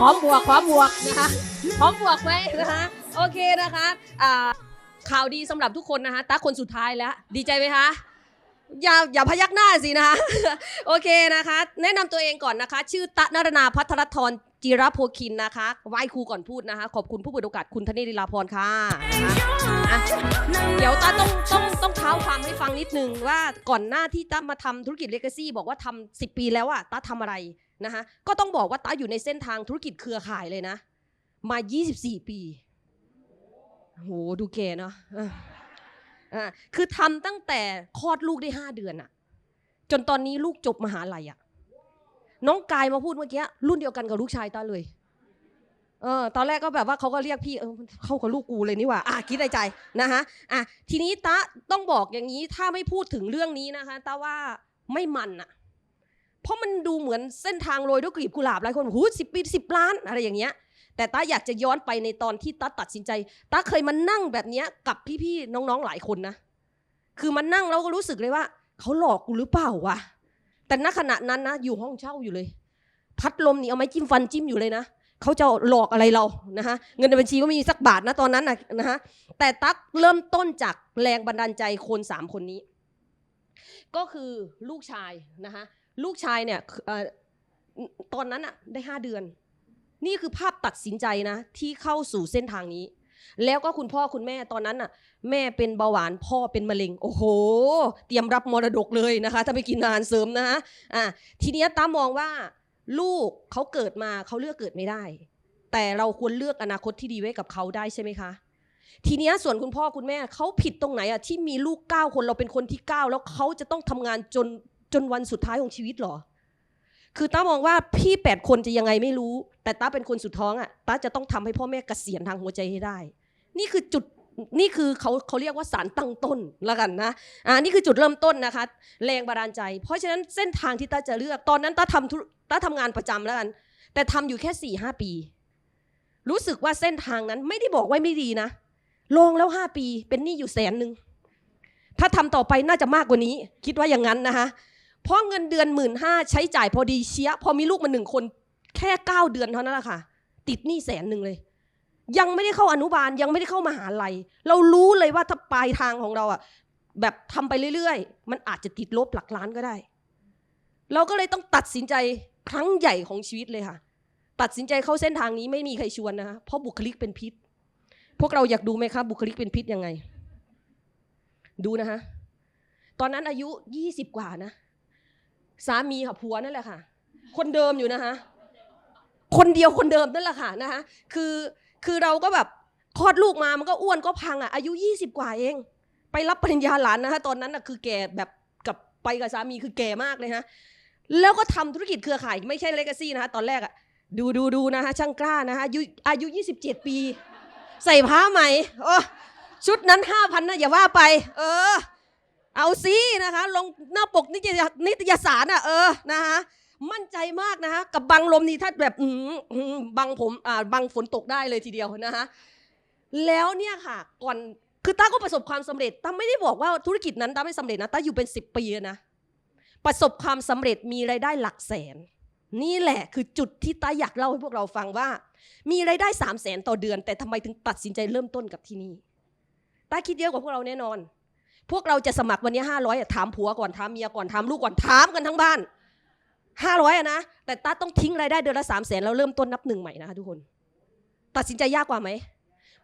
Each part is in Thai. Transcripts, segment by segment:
พร้อมบวกพร้อมบวกนะคะพร้อมบวกไหมนะคะโอเคนะคะอ่าข่าวดีสำหรับทุกคนนะคะตาคนสุดท้ายแล้ว ดีใจไหมคะอย่าอย่าพยักหน้าสินะคะ โอเคนะคะ แนะนำตัวเองก่อนนะคะ ชื่อตะนรนาพัทรธรจิรโพคินนะคะไหว้ครูก่อนพูดนะคะ ขอบคุณผู้เปิโอกาสคุณธเนศลีลาพรค่ะนะคะเดี๋ยวตาต้องต้อง ฟังนิดนึงว่าก่อนหน้าที่ตามาทำธุรกิจเลกาซี่บอกว่าทำสิปีแล้วอะตาทำอะไรนะคะก็ต้องบอกว่าตาอยู่ในเส้นทางธุรกิจเครือข่ายเลยนะ มา 24 ปีโหดูแกเนาะอะอะคือทำตั้งแต่คลอดลูกได้ 5 เดือนอะจนตอนนี้ลูกจบมหาลัยอะน้องกายมาพูดเมื่อกี้รุ่นเดียวกันกับลูกชายตาเลย ออตอนแรกก็แบบว่าเขาก็เรียกพี่เออเข้ากับลูกกูเลยนี่หว่าอะคิดในใจนะคะอะทีนี้ตาต้องบอกอย่างนี้ถ้าไม่พูดถึงเรื่องนี้นะคะตาว่าไม่มันอะเพราะมันดูเหมือนเส้นทางโรยด้วยกลีบกุหลาบหลายคนหูสิบปีสิบล้านอะไรอย่างเงี้ย แต่ตาอยากจะย้อนไปในตอนที่ตาตัดสินใจตาเคยมานั่งแบบเนี้ยกับพี่ๆน้องๆหลายคนนะคือมันนั่งแล้วก็รู้สึกเลยว่าเขาหลอกกูหรือเปล่าวะแต่ณขณะนั้นนะอยู่ห้องเช่าอยู่เลย พัดลมนี่เอาไม้จิ้มฟันจิ้มอยู่เลยนะ เขาจะหลอกอะไรเรานะคะเงินในบัญชีก็ไม่มีสักบาทนะตอนนั้นนะนะคะแต่ตั๊กเริ่มต้นจากแรงบันดาลใจคนสามคนนี้ ก็คือลูกชายนะคะลูกชายเนี่ยออตอนนั้นอะได้ห้าเดือน นี่คือภาพตัดสินใจนะที่เข้าสู่เส้นทางนี้ แล้วก็คุณพ่อคุณแม่ตอนนั้นน่ะ แม่เป็นเบาหวานพ่อเป็นมะเร็ง โอ้โห เตรียมรับมรดกเลยนะคะ ถ้าไปกินอาหารเสริมนะคะอะทีนี้ตามองว่า ลูกเขาเกิดมาเขาเลือกเกิดไม่ได้ แต่เราควรเลือกอนาคตที่ดีไว้กับเขาได้ใช่ไหมคะ ทีนี้ส่วนคุณพ่อคุณแม่เขาผิดตรงไหนอะที่มีลูกเก้าคนเราเป็นคนที่เก้าแล้วเขาจะต้องทำงานจนจนวันสุดท้ายของชีวิตหรอ คือต้ามองว่าพี่แปดคนจะยังไงไม่รู้ แต่ต้าเป็นคนสุดท้องอะต้าจะต้องทำให้พ่อแม่เกษียณทางหัวใจให้ได้ นี่คือจุดนี่คือเขาเขาเรียกว่าสารตั้งต้นแล้วกันนะอ่านี่คือจุดเริ่มต้นนะคะ แรงบันดาลใจ เพราะฉะนั้นเส้นทางที่ต้าจะเลือกตอนนั้นต้าทำธุ ต้าทำงานประจำแล้วกัน แต่ทำอยู่แค่สี่ห้าปี รู้สึกว่าเส้นทางนั้นไม่ได้บอกไว้ไม่ดีนะลงแล้วห้าปีเป็นหนี้อยู่แสนหนึ่งถ้าทำต่อไปน่าจะมากกว่านี้ คิดว่าอย่างนั้นนะคะเพราะเงินเดือนหมื่นห้าใช้จ่ายพอดีเชียพอมีลูกมาหนึ่งคนแค่เก้าเดือนเท่านั้นแหละค่ะ ติดหนี้แสนหนึ่งเลย ยังไม่ได้เข้าอนุบาลยังไม่ได้เข้ามหาลัย เรารู้เลยว่าถ้าปลายทางของเราอะแบบทำไปเรื่อยๆ มันอาจจะติดลบหลักล้านก็ได้ เราก็เลยต้องตัดสินใจ ครั้งใหญ่ของชีวิตเลยค่ะ ตัดสินใจเข้าเส้นทางนี้ไม่มีใครชวนนะคะเพราะบุคลิกเป็นพิษ พวกเราอยากดูไหมคะบุคลิกเป็นพิษยังไง ดูนะคะตอนนั้นอายุยี่สิบกว่านะ สามีค่ะผัวนั่นแหละค่ะ คนเดิมอยู่นะคะคนเดียวคนเดิมนั่นแหละค่ะนะคะคือคือเราก็แบบคลอดลูกมามันก็อ้วนก็พังอะอายุยี่สิบกว่าเอง ไปรับปริญญาหลานนะคะตอนนั้นน่ะคือแก่แบบกับไปกับสามีคือแก่มากเลยฮะ แล้วก็ทำธุรกิจเครือข่ายไม่ใช่เลกาซี่นะคะตอนแรกอะดูดูดูนะคะช่างกล้านะคะอายุอายุ 27 ปี ใส่ผ้าไหมโอ้ชุดนั้นห้าพันนะอย่าว่าไป เออ เอาซินะคะ ลงหน้าปกนิตยนิตยสารอะเออนะคะมั่นใจมากนะคะกับบังลมนี่ถ้าแบบอืมบังผมอ่าบังฝนตกได้เลยทีเดียวนะคะแล้วเนี่ยค่ะก่อนคือต้าก็ประสบความสำเร็จต้าไม่ได้บอกว่าธุรกิจนั้นต้าไม่สำเร็จนะต้าอยู่เป็นสิบปีนะ ประสบความสำเร็จมีรายได้หลักแสน นี่แหละคือจุดที่ต้าอยากเล่าให้พวกเราฟังว่า มีรายได้สามแสนต่อเดือน แต่ทำไมถึงตัดสินใจเริ่มต้นกับที่นี่ต้าคิดเยอะกว่าพวกเราแน่นอน พวกเราจะสมัครวันนี้ห้าร้อยถามผัวก่อนถามเมียก่อนถามลูกก่อนถามกันทั้งบ้านห้าร้อยนะ แต่ต้าต้องทิ้งรายได้เดือนละสามแสนแล้วเริ่มต้นนับหนึ่งใหม่นะคะทุกคน ตัดสินใจยากกว่าไหม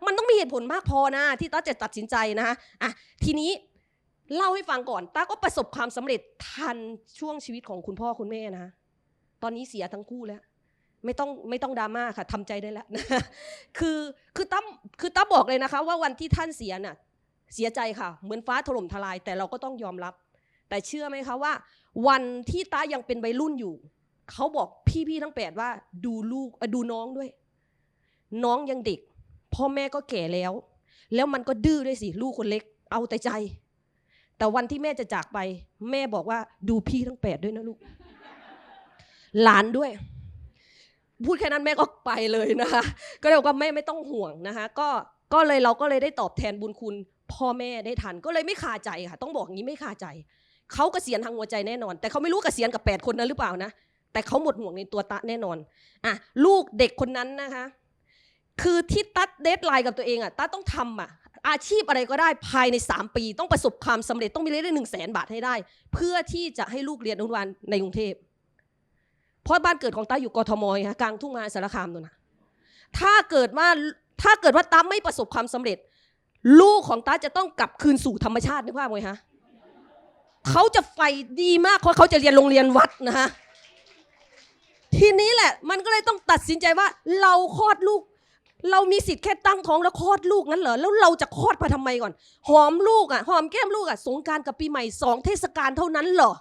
มันต้องมีเหตุผลมากพอนะ ที่ต้าจะตัดสินใจนะคะอะทีนี้ เล่าให้ฟังก่อนต้าก็ประสบความสำเร็จทันช่วงชีวิตของคุณพ่อคุณแม่นะตอนนี้เสียทั้งคู่แล้ว ไม่ต้องไม่ต้องดราม่าค่ะทำใจได้แล้วคือคือตั้มคือตั้มบอกเลยนะคะ ว่าวันที่ท่านเสียน่ะเสียใจค่ะ เหมือนฟ้าถล่มทลาย แต่เราก็ต้องยอมรับ แต่เชื่อไหมคะว่า วันที่ตายังเป็นวัยรุ่นอยู่เขาบอกพี่ๆทั้งแปดว่า ดูลูกดูน้องด้วย น้องยังเด็กพ่อแม่ก็แก่แล้ว แล้วมันก็ดื้อด้วยสิลูกคนเล็ก เอาแต่ใจ แต่วันที่แม่จะจากไป แม่บอกว่าดูพี่ทั้งแปดด้วยนะลูก หลานด้วย พูดแค่นั้นแม่ก็ไปเลยนะคะ ก็เลยบอกว่าแม่ไม่ต้องห่วงนะคะ ก็ก็เลยเราก็เลยได้ตอบแทนบุญคุณพ่อแม่ได้ทัน ก็เลยไม่คาใจค่ะ ต้องบอกอย่างนี้ไม่คาใจเขาเกษียณทางหัวใจแน่นอน แต่เขาไม่รู้เกษียณกับ 8 คนนั้นหรือเปล่านะแต่เขาหมดห่วงในตัวตะแน่นอนอะลูกเด็กคนนั้นนะคะ คือที่ตัดเดทไลน์กับตัวเองอะตัดต้องทำอะ อาชีพอะไรก็ได้ภายใน 3 ปี ต้องประสบความสำเร็จต้องมีรายได้หนึ่งแสนบาทให้ได้ เพื่อที่จะให้ลูกเรียนอนุบาลในกรุงเทพเพราะบ้านเกิดของตาอยู่กทมไงคะกลางทุ่งนาสารคามนู่นนะถ้าเกิดว่าถ้าเกิดว่าตาไม่ประสบความสำเร็จ ลูกของตาจะต้องกลับคืนสู่ธรรมชาตินึกภาพไหมคะเขาจะไฟดีมากเพราะเขาจะเรียนโรงเรียนวัดนะฮะทีนี้แหละมันก็เลยต้องตัดสินใจว่าเราคลอดลูก เรามีสิทธิ์แค่ตั้งท้องแล้วคลอดลูกนั้นเหรอแล้วเราจะคลอดไปทำไมก่อน หอมลูกอะหอมแก้มลูกอะสงการกับปีใหม่สองเทศกาลเท่านั้นเหรอ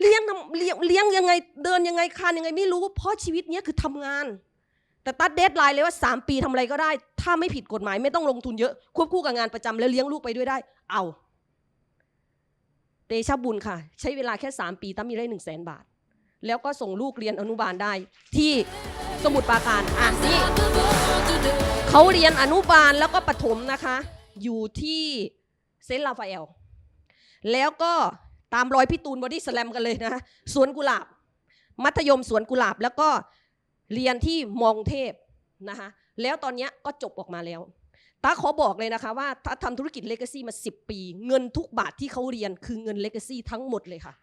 เลี้ยงทำเลี้ยงเลี้ยงยังไงเดินยังไงคานยังไงไม่รู้เพราะชีวิตเนี้ยคือทำงาน แต่ตัดเดทไลน์เลยว่า 3 ปีทำอะไรก็ได้ ถ้าไม่ผิดกฎหมายไม่ต้องลงทุนเยอะควบคู่กับงานประจำแล้วเลี้ยงลูกไปด้วยได้ เอาเตชะบุญค่ะ ใช้เวลาแค่ 3 ปีตั้มมีได้หนึ่งแสนบาท แล้วก็ส่งลูกเรียนอนุบาลได้ ที่สมุทรปราการอะนี่เขาเรียนอนุบาลแล้วก็ประถมนะคะ อยู่ที่เซนต์ลาฟาเอล แล้วก็ตามรอยพี่ตูนบอดี้สแลมกันเลยนะสวนกุหลาบ มัธยมสวนกุหลาบแล้วก็เรียนที่มองเทพนะคะแล้วตอนนี้ก็จบออกมาแล้วตาขอบอกเลยนะคะว่าถ้าทำธุรกิจเลก a ซี่มา 10 ปี เงินทุกบาทที่เขาเรียนคือเงินเลก a ซี่ทั้งหมดเลยค่ะ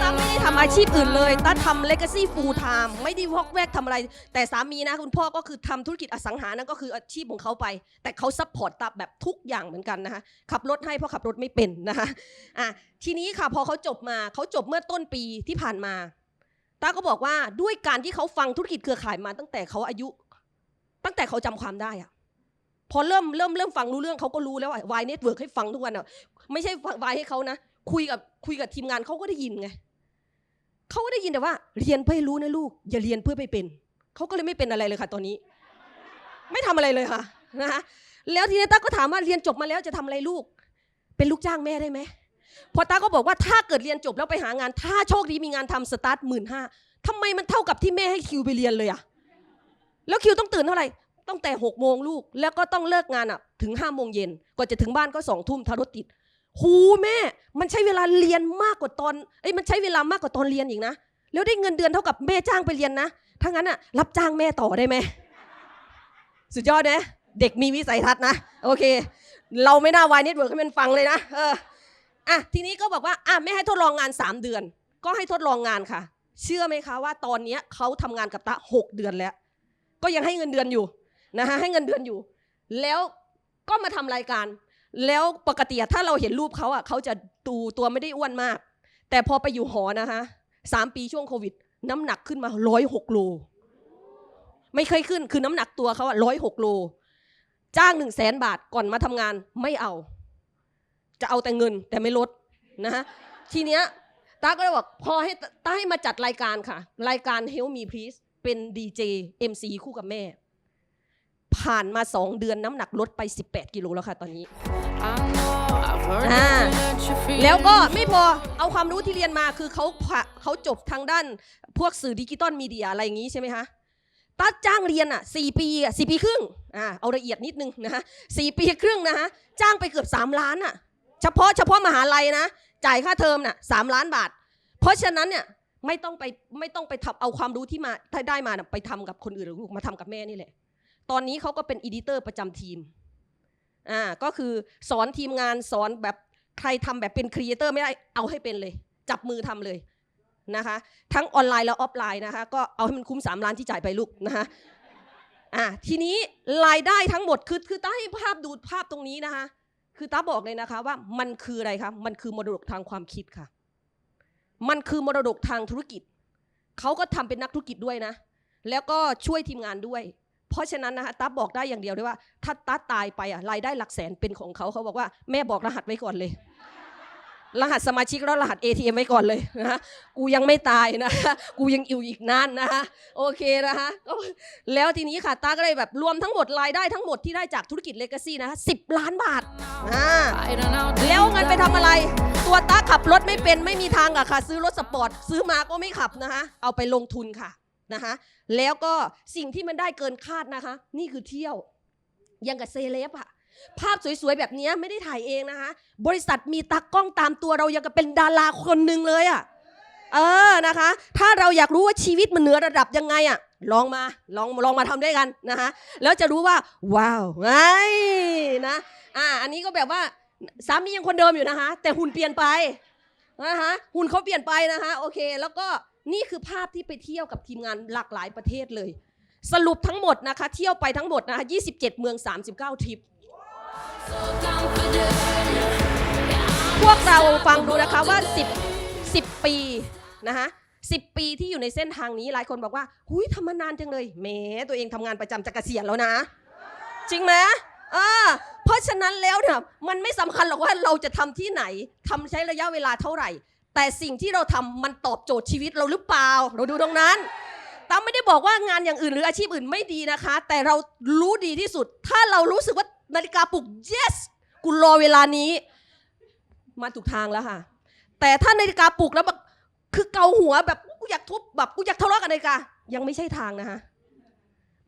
ตาไม่ได้ทำอาชีพอื่นเลยตาทำเลก a ซี่ฟูลไทม์ไม่ได้วอกแวกทำอะไร แต่สามีนะคุณพ่อก็คือทำธุรกิจอสังหานั่นก็คืออาชีพของเขาไป แต่เขาซัพพอร์ตตาแบบทุกอย่างเหมือนกันนะคะขับรถให้เพราะขับรถไม่เป็นนะคะอะทีนี้ค่ะพอเขาจบมาเขาจบเมื่อต้นปีที่ผ่านมาตาก็บอกว่าด้วยการที่เขาฟังธุรกิจเครือข่ายมาตั้งแต่เขาอายุ ตั้งแต่เขาจำความได้อะพอเริ่มเริ่มเริ่มฟังรู้เรื่องเขาก็รู้แล้ววายเน็ตเวิร์กให้ฟังทุกวันอะไม่ใช่วายให้เขานะคุยกับคุยกับทีมงานเขาก็ได้ยินไง เขาก็ได้ยินแต่ว่า เรียนเพื่อให้รู้นะลูก อย่าเรียนเพื่อไปเป็น เขาก็เลยไม่เป็นอะไรเลยค่ะ ตอนนี้ ไม่ทำอะไรเลยค่ะนะคะแล้วทีนี้ตาก็ถามว่าเรียนจบมาแล้วจะทำอะไรลูก เป็นลูกจ้างแม่ได้ไหมพอตาก็บอกว่าถ้าเกิดเรียนจบแล้วไปหางาน ถ้าโชคดีมีงานทำสตาร์ทหมื่นห้าทำไมมันเท่ากับที่แม่ให้คิวไปเรียนเลยอะแล้วคิวต้องตื่นเท่าไหร่ตั้งแต่หกโมงลูก แล้วก็ต้องเลิกงานอะถึงห้าโมงเย็นกว่าจะถึงบ้านก็สองทุ่มถ้ารถติด หูแม่ มันใช้เวลาเรียนมากกว่าตอนเอ้ยมันใช้เวลามากกว่าตอนเรียนอีกนะ แล้วได้เงินเดือนเท่ากับแม่จ้างไปเรียนนะ ถ้างั้นอะรับจ้างแม่ต่อได้ไหม สุดยอดนะ เด็กมีวิสัยทัศน์นะ โอเค เราไม่น่าวายเน็ตเวิร์กให้มันฟังเลยนะ เออ อะ ทีนี้ก็บอกว่า อะ ไม่ให้ทดลองงาน 3 เดือน ก็ให้ทดลองงานค่ะ เชื่อไหมคะว่าตอนเนี้ยเขาทำงานกับตะหกเดือนแล้ว ก็ยังให้เงินเดือนอยู่นะคะให้เงินเดือนอยู่ แล้วก็มาทำรายการ แล้วปกติถ้าเราเห็นรูปเขาอะเขาจะตูตัวไม่ได้อ้วนมาก แต่พอไปอยู่หอนะคะสามปีช่วงโควิด น้ำหนักขึ้นมาร้อยหกโลไม่เคยขึ้นคือน้ำหนักตัวเขาอะร้อยหกโลจ้างหนึ่งแสนบาทก่อนมาทำงานไม่เอา จะเอาแต่เงินแต่ไม่ลดนะฮะทีเนี้ยตาก็เลยบอกพอให้ตาให้มาจัดรายการค่ะ รายการ Help Me Please เป็นดีเจ MC คู่กับแม่ ผ่านมาสองเดือนน้ำหนักลดไป 18 กิโลแล้วค่ะตอนนี้ อ่าแล้วก็ไม่พอเอาความรู้ที่เรียนมาคือเขาผ่าเขาจบทางด้านพวกสื่อดิจิตอลมีเดียอะไรอย่างนี้ใช่ไหมคะตัดจ้างเรียนอะสี่ปีอะสี่ปีครึ่งอ่าเอาละเอียดนิดนึงนะฮะสี่ปีครึ่งนะฮะจ้างไปเกือบสามล้านอะเฉพาะเฉพาะมหาลัยนะ จ่ายค่าเทอมน่ะสามล้านบาท เพราะฉะนั้นเนี่ยไม่ต้องไปไม่ต้องไปทำเอาความรู้ที่มาถ้าได้มาน่ะไปทำกับคนอื่นหรือลูกมาทำกับแม่นี่แหละ ตอนนี้เขาก็เป็นอีดิเตอร์ประจำทีม อ่าก็คือสอนทีมงานสอนแบบใครทำแบบเป็นครีเอเตอร์ไม่ได้เอาให้เป็นเลย จับมือทำเลยนะคะทั้งออนไลน์และออฟไลน์นะคะก็เอาให้มันคุ้ม 3 ล้านที่จ่ายไปลูกนะคะอ่าทีนี้รายได้ทั้งหมดคือคือตาให้ภาพดูภาพตรงนี้นะคะ คือตาบอกเลยนะคะว่ามันคืออะไรคะมันคือมรดกทางความคิดค่ะ มันคือมรดกทางธุรกิจเขาก็ทำเป็นนักธุรกิจด้วยนะ แล้วก็ช่วยทีมงานด้วย เพราะฉะนั้นนะคะตั๊บบอกได้อย่างเดียวเลยว่า ถ้าตั๊บตายไปอะรายได้หลักแสนเป็นของเขาเขาบอกว่าแม่บอกรหัสไว้ก่อนเลย รหัสสมาชิกแล้วรหัส ATM ไว้ก่อนเลยนะฮะกูยังไม่ตายนะฮะกูยังอยู่อีกนานนะฮะโอเคนะคะก็แล้วทีนี้ค่ะตาก็เลยแบบรวมทั้งหมดรายได้ทั้งหมดที่ได้จากธุรกิจเลกาซี่นะคะสิล้านบาทอ่าแล้วเงินไปทำอะไรตัวตาขับรถไม่เป็นไม่มีทางอะค่ะ ซื้อรถสปอร์ตซื้อมาก็ไม่ขับนะคะเอาไปลงทุนค่ะ นะคะ แล้วก็สิ่งที่มันได้เกินคาดนะคะ นี่คือเที่ยว ยังกับเซเลบอะภาพสวยๆแบบนี้ไม่ได้ถ่ายเองนะคะ บริษัทมีตากล้องตามตัวเรายังกับเป็นดาราคนหนึ่งเลยอะเออนะคะ ถ้าเราอยากรู้ว่าชีวิตมันเหนือระดับยังไงอะลองมาลองลองมาทำด้วยกันนะคะแล้วจะรู้ว่า ว้าวไงนะอ่าอันนี้ก็แบบว่าสามียังคนเดิมอยู่นะคะ แต่หุ่นเปลี่ยนไปนะคะหุ่นเขาเปลี่ยนไปนะคะโอเค แล้วก็ นี่คือภาพที่ไปเที่ยวกับทีมงานหลากหลายประเทศเลย สรุปทั้งหมดนะคะ เที่ยวไปทั้งหมดนะคะ 27 เมือง 39 ทริป พวกเราฟังดูนะคะว่า 10 10 ปีนะคะ10 ปีที่อยู่ในเส้นทางนี้หลายคนบอกว่าหุยทำมานานจังเลยแหมตัวเองทำงานประจำจะเกษียณแล้วนะ จริงไหมเออเพราะฉะนั้นแล้วเนี่ยมันไม่สำคัญหรอกว่าเราจะทำที่ไหนทำใช้ระยะเวลาเท่าไหร่ แต่สิ่งที่เราทำมันตอบโจทย์ชีวิตเราหรือเปล่า เราดูตรงนั้นตามไม่ได้บอกว่างานอย่างอื่นหรืออาชีพอื่นไม่ดีนะคะ แต่เรารู้ดีที่สุด ถ้าเรารู้สึกว่านาฬิกาปลุก yes กูรอเวลานี้ มาถูกทางแล้วค่ะ แต่ถ้านาฬิกาปลุกแล้วแบบคือเกาหัวแบบกูอยากทุบแบบกูอยากทะเลาะกับนาฬิกายังไม่ใช่ทางนะคะ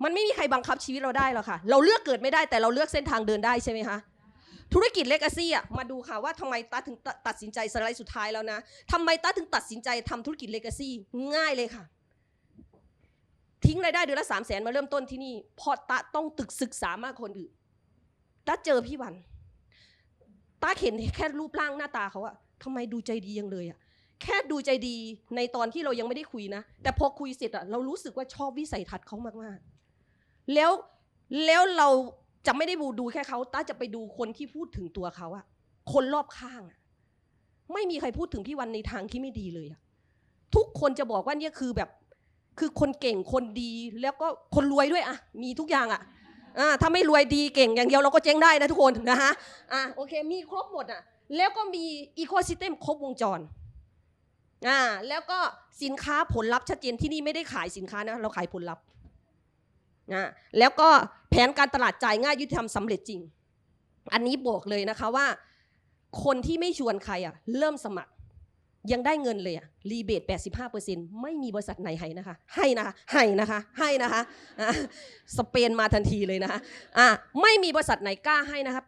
มันไม่มีใครบังคับชีวิตเราได้หรอกค่ะ เราเลือกเกิดไม่ได้แต่เราเลือกเส้นทางเดินได้ใช่ไหมคะ ธุรกิจเลกาซี่อะมาดูค่ะว่าทำไมตาถึงตตัดสินใจสไลด์สุดท้ายแล้วนะทำไมตาถึงตัดสินใจทำธุรกิจเลกาซี่ง่ายเลยค่ะ ทิ้งรายได้เดือนละสามแสนมาเริ่มต้นที่นี่เพราะตาต้องตึกศึกษามากคนอื่นตาเจอพี่วันตาเห็นแค่รูปร่างหน้าตาเขาอะทำไมดูใจดียังเลยอะแค่ดูใจดีในตอนที่เรายังไม่ได้คุยนะ แต่พอคุยเสร็จอะเรารู้สึกว่าชอบวิสัยทัศน์เขามากๆ แล้วแล้วเรา จะไม่ได้ดูดูแค่เขาตาจะไปดูคนที่พูดถึงตัวเขาอะคนรอบข้างอะไม่มีใครพูดถึงพี่วันในทางที่ไม่ดีเลยอะทุกคนจะบอกว่าเนี่ยคือแบบ คือคนเก่งคนดีแล้วก็คนรวยด้วยอะมีทุกอย่างอะอ่าถ้าไม่รวยดีเก่งอย่างเดียวเราก็เจ๊งได้นะทุกคนนะคะอะโอเค มีครบหมดอะแล้วก็มีอีโคซิสเต็มครบวงจรอ่าแล้วก็สินค้าผลลัพธ์ชัดเจนที่นี่ไม่ได้ขายสินค้านะเราขายผลลัพธ์อ่าแล้วก็ แผนการตลาดจ่ายง่ายยุติธรรมสำเร็จจริง อันนี้บอกเลยนะคะว่า คนที่ไม่ชวนใครอะเริ่มสมัคร ยังได้เงินเลยอะรีเบท 85%ไม่มีบริษัทไหนให้นะคะ ให้นะคะให้นะคะให้นะคะสเปนมาทันทีเลยนะคะอะไม่มีบริษัทไหนกล้าให้นะคะ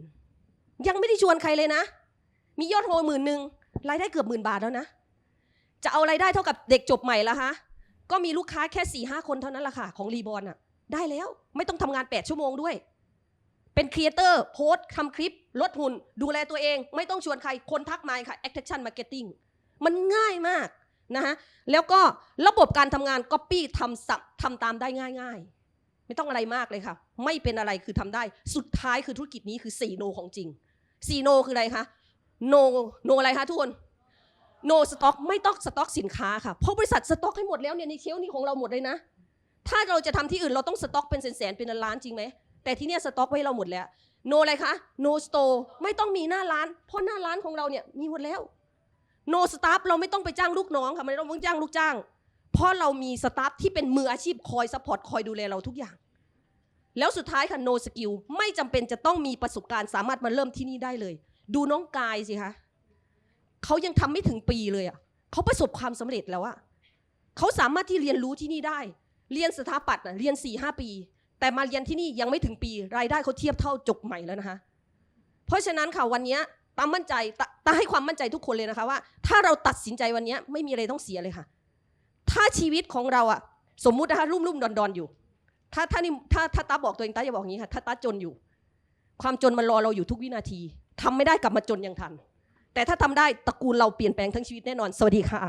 85%ยังไม่ได้ชวนใครเลยนะ มียอดโฮหมื่นหนึ่งรายได้เกือบหมื่นบาทแล้วนะ จะเอารายได้เท่ากับเด็กจบใหม่ล้วคะก็มีลูกค้าแค่4ี่ห้าคนเท่านั้นแหละค่ะของรีบอลอะ ได้แล้ว ไม่ต้องทำงาน 8 ชั่วโมงด้วย เป็นครีเอเตอร์โพสต์ทำคลิป ลดหุ่น ดูแลตัวเอง ไม่ต้องชวนใคร คนทักมาค่ะ Action Marketing มันง่ายมากนะฮะ แล้วก็ระบบการทำงาน Copy ทำสับทำตามได้ง่าย ๆ ไม่ต้องอะไรมากเลยค่ะ ไม่เป็นอะไรคือทำได้ สุดท้ายคือธุรกิจนี้คือ4โนของจริง4โนคืออะไรคะโนโนอะไรคะทุกคนโนสต็อกไม่ต้องสต็อกสินค้าค่ะเพราะบริษัทสต็อกให้หมดแล้วเนี่ยในเชลนี้ของเราหมดเลยนะ ถ้าเราจะทำที่อื่นเราต้องสต็อกเป็นแสนๆเป็นล้านจริงไหมแต่ที่เนี่ยสต็อกไว้เราหมดแล้วโนอะไรคะโนสโตร์ไม่ต้องมีหน้าร้าน เพราะหน้าร้านของเราเนี่ยมีหมดแล้วโนสตาฟเราไม่ต้องไปจ้างลูกน้องค่ะไม่ต้องจ้างลูกจ้าง เพราะเรามีสตาฟที่เป็นมืออาชีพคอยซัพพอร์ตคอยดูแลเราทุกอย่าง แล้วสุดท้ายค่ะ no skill ไม่จำเป็นจะต้องมีประสบการณ์สามารถมาเริ่มที่นี่ได้เลย ดูน้องกายสิคะเขายังทำไม่ถึงปีเลยอะเขาประสบความสำเร็จแล้วอะเขาสามารถที่เรียนรู้ที่นี่ได้ เรียนสถาปัตย์น่ะเรียน4ี่หปี แต่มาเรียนที่นี่ยังไม่ถึงปี รายได้เขาเทียบเท่าจบใหม่แล้วนะคะ เพราะฉะนั้นค่ะวันนี้ตามมั่นใจตาตาให้ความมั่นใจทุกคนเลยนะคะว่า ถ้าเราตัดสินใจวันนี้ไม่มีอะไรต้องเสียเลยค่ะ ถ้าชีวิตของเราอะสมมุตินะคะรุ่มรุ่มดอนดอนอยู่ ถ้าถ้านี่ถ้าถ้าตาบอกตัวเองตาอย่าบอกอย่างนี้ค่ะถ้าตาจนอยู่ ความจนมันรอเราอยู่ทุกวินาทีทำไม่ได้กลับมาจนยังทัน แต่ถ้าทำได้ตระกูลเราเปลี่ยนแปลงทั้งชีวิตแน่นอน สวัสดีค่ะ